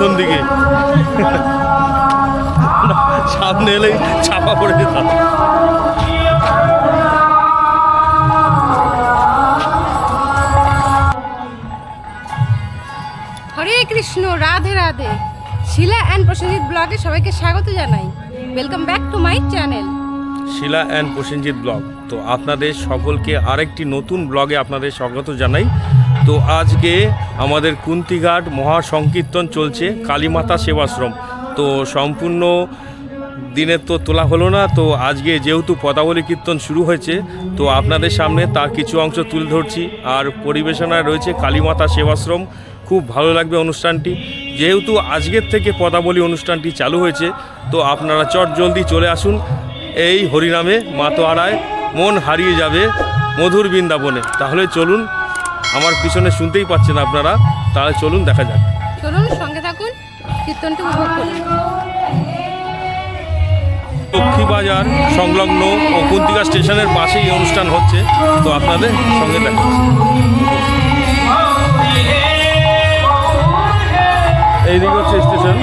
পেছন দিকে। সামনে এলেই চাপা পড়ে যেতাম হরে কৃষ্ণ রাধে রাধে। শিলা অ্যান্ড প্রসেনজিৎ ব্লগে সবাইকে স্বাগত জানাই। Welcome back to my channel Shila and Prosenjit blog. তো আপনাদের সকলকে আরেকটি নতুন ব্লগে আপনাদের স্বাগত জানাই। তো আজকে আমাদের কুন্তিঘাট মহাসংকীর্তন চলছে কালীমাতা সেবাশ্রম। তো সম্পূর্ণ দিনের তো তোলা হলো না, তো আজকে যেহেতু পদাবলী কীর্তন শুরু হয়েছে, তো আপনাদের সামনে তার কিছু অংশ তুলে ধরছি। আর পরিবেশনায় রয়েছে কালীমাতা সেবাশ্রম। খুব ভালো লাগবে অনুষ্ঠানটি। যেহেতু আজকের থেকে পদাবলী অনুষ্ঠানটি চালু হয়েছে, তো আপনারা চট জলদি চলে আসুন। এই হরিনামে মাতোয়ারায় মন হারিয়ে যাবে মধুর বৃন্দাবনে। তাহলে চলুন আমার পিছনে শুনতেই পাচ্ছেন আপনারা। তাহলে চলুন দেখা যাক। চলুন সঙ্গে থাকুন কীর্তনটি উপভোগ করুন। লক্ষ্মীবাজার সংলগ্ন ও কুন্তিকা স্টেশনের পাশেই অনুষ্ঠান হচ্ছে। তো আপনাদের সঙ্গে দেখা এইদিকে হচ্ছে স্টেশন।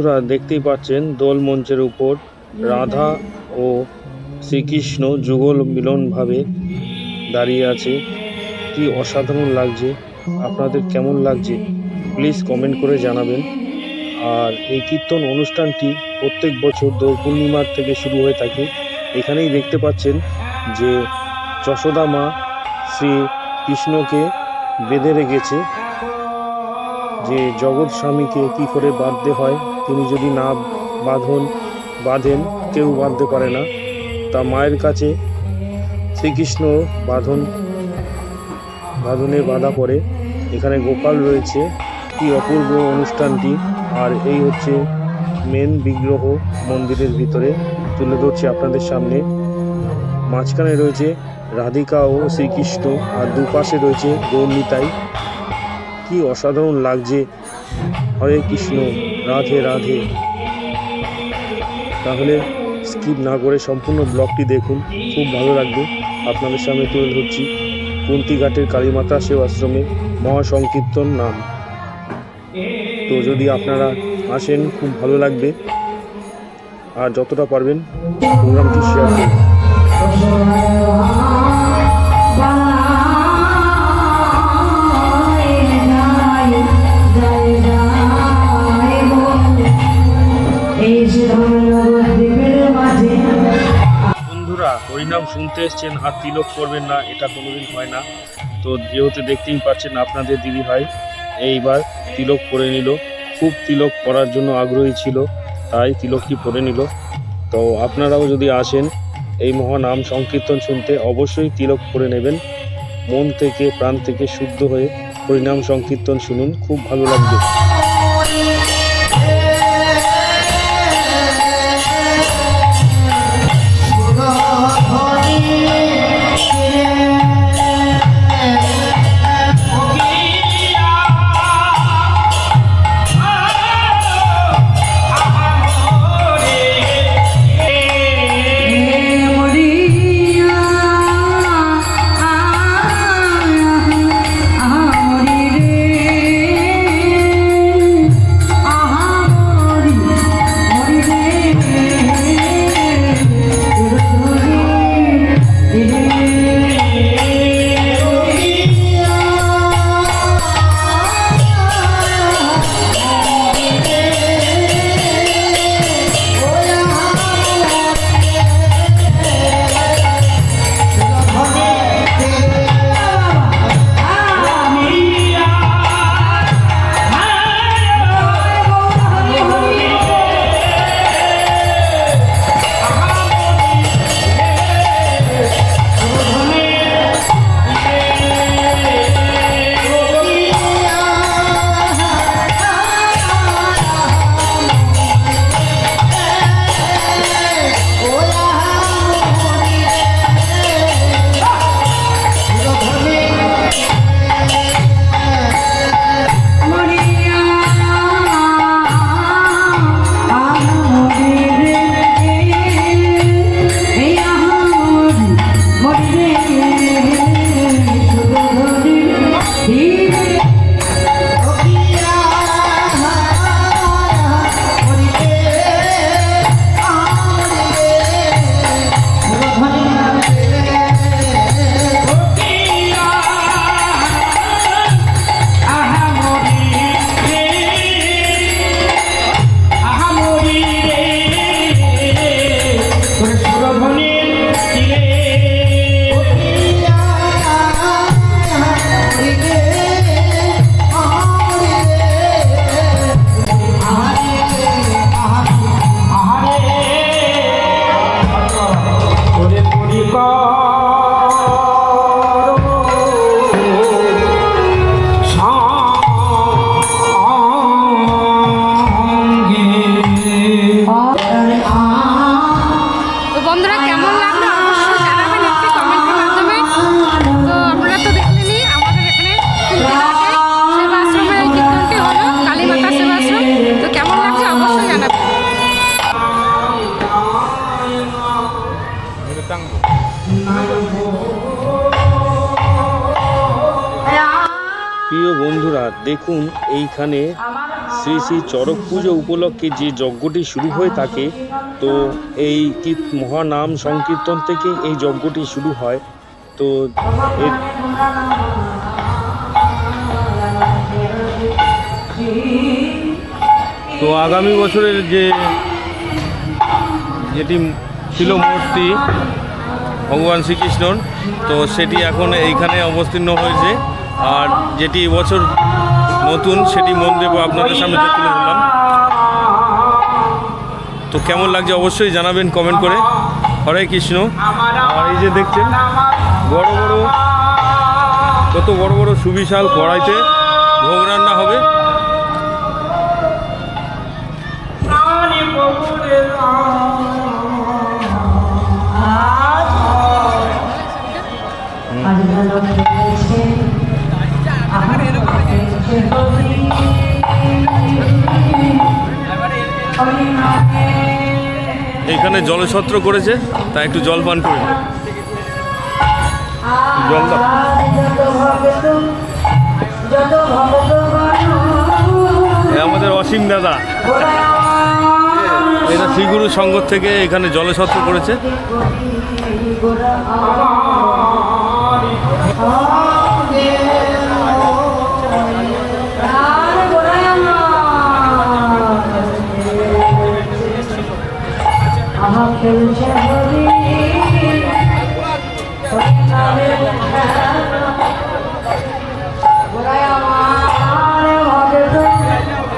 বন্ধুরা দেখতেই পাচ্ছেন দোল মঞ্চের উপর রাধা ও শ্রীকৃষ্ণ যুগল মিলনভাবে দাঁড়িয়ে আছে। কি অসাধারণ লাগছে। আপনাদের কেমন লাগছে? প্লিজ কমেন্ট করে জানাবেন। আর এই কীর্তন অনুষ্ঠানটি প্রত্যেক বছর দোল পূর্ণিমার থেকে শুরু হয়ে থাকে। এখানেই দেখতে পাচ্ছেন যে যশোদা মা শ্রী কৃষ্ণকে বেঁধে রেখেছে যে জগৎ স্বামীকে কি করে বাঁধতে হয় তিনি যদি না বাঁধন, বাঁধেন, কেউ বাঁধতে পারে না। তা মায়ের কাছে শ্রীকৃষ্ণ বাঁধন, বাঁধনে বাঁধা পড়ে। এখানে গোপাল রয়েছে। কি অপূর্ব অনুষ্ঠানটি। আর এই হচ্ছে মেন বিগ্রহ মন্দিরের ভিতরে। তুলে ধরছি আপনাদের সামনে। মাঝখানে রয়েছে রাধিকা ও শ্রীকৃষ্ণ। আর দুপাশে রয়েছে গৌরনীতাই কি অসাধারণ লাগছে হরে কৃষ্ণ, রাধে রাধে। তাহলে স্কিপ না করে সম্পূর্ণ ব্লগটি দেখুন, খুব ভালো লাগবে। আপনাদের সামনে তুলে ধরছি কুন্তিঘাটের কালীমাতা সেবাশ্রমে মহাসংকীর্তন নাম। তো যদি আপনারা আসেন, খুব ভালো লাগবে। আর যতটা পারবেন, প্রোগ্রামটি শেয়ার করুন। শুনতে এসছেন আর তিলক করবেন না, এটা কোনোদিন হয় না। তো যেহেতু দেখতেই পাচ্ছেন আপনাদের দিদি ভাই, এইবার তিলক করে নিল। খুব তিলক করার জন্য আগ্রহী ছিল, তাই তিলকটি পরে নিল। তো আপনারাও যদি আসেন এই মহানাম সংকীর্তন শুনতে, অবশ্যই তিলক করে নেবেন। মন থেকে, প্রাণ থেকে শুদ্ধ হয়ে হরিনাম সংকীর্তন শুনুন, খুব ভালো লাগবে। দেখুন, এইখানে শ্রী শ্রী চড়ক পুজো উপলক্ষে যে যজ্ঞটি শুরু হয়ে থাকে, তো এই কীর্ত- মহানাম সংকীর্তন থেকে এই যজ্ঞটি শুরু হয়। তো এর তো আগামী বছরের যে যেটি ছিল মূর্তি ভগবান শ্রীকৃষ্ণর, তো সেটি এখন এইখানে অবতীর্ণ হয়েছে। আর যেটি এবছর নতুন সেটি মন মন্দির আপনাদের সামনে তুলে ধরলাম। তো কেমন লাগছে অবশ্যই জানাবেন কমেন্ট করে। হরে কৃষ্ণ। আর এই যে দেখছেন, বড় বড়, কত বড় বড় সুবিশাল কড়াইতে ভোগ রান্না হবে। আজ জলছত্র করেছে, তাই একটু জল পান করে আমাদের অসীম দাদা। এটা শ্রীগুরু সংঘ থেকে এখানে জলছত্র করেছে।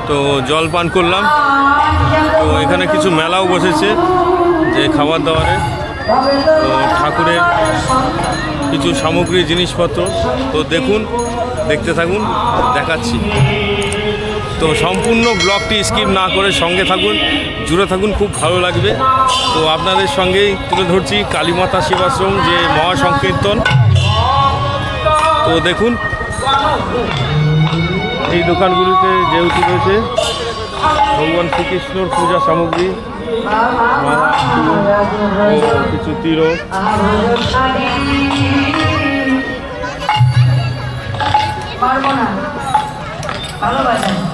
তো জল পান করলাম। তো এখানে কিছু মেলাও বসেছে, যে খাবার দাবারে। তো ঠাকুরের কিছু সামগ্রী, জিনিসপত্র। তো দেখুন, দেখতে থাকুন, দেখাচ্ছি। তো সম্পূর্ণ ব্লগটি স্কিপ না করে সঙ্গে থাকুন, জুড়ে থাকুন, খুব ভালো লাগবে। তো আপনাদের সঙ্গেই তুলে ধরছি কালীমাতা সেবাশ্রম, যে মহাসংকীর্তন। তো দেখুন, এই দোকানগুলিতে যেহেতু রয়েছে, ভগবান শ্রীকৃষ্ণর পূজা সামগ্রী কিছু তীরও পারব না। ভালো বাজায়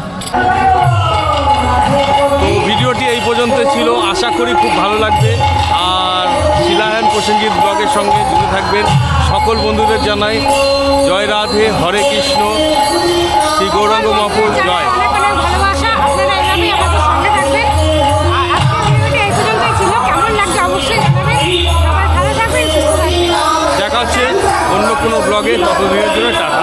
তো ভিডিওটি এই পর্যন্ত ছিল। আশা করি খুব ভালো লাগবে। আর শিলায়ন প্রসেনজিৎ ব্লগের সঙ্গে জুড়ে থাকবেন। সকল বন্ধুদের জানাই জয় রাধে হরে কৃষ্ণ শ্রী গৌরাঙ্গ মহাপুর জয়। দেখাচ্ছে অন্য কোনো ব্লগে। ততদিনের জন্য টাকা